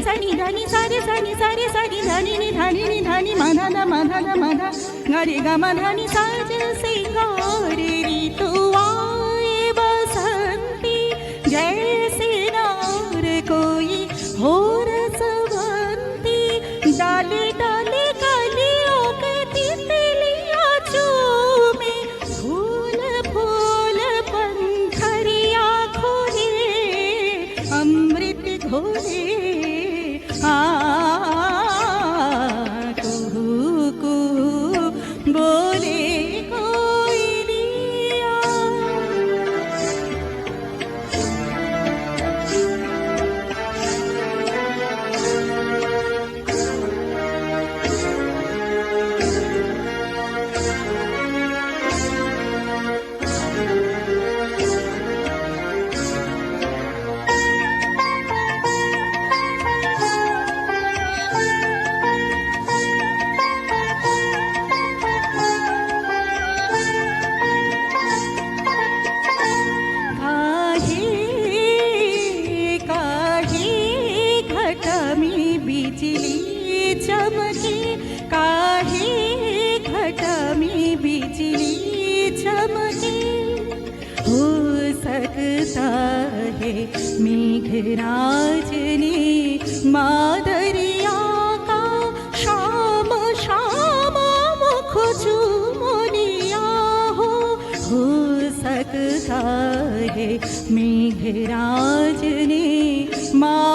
にだにされさにされさにだににだににだにまだだまだだまだがれがまだにさじゅせがれりとわえばさんぴじゃせなれこいほらさわんぴだれだれ मेघराज ने मादरिया का शाम शाम मुख चूमोनिया हो हो सकता है मेघराज ने माद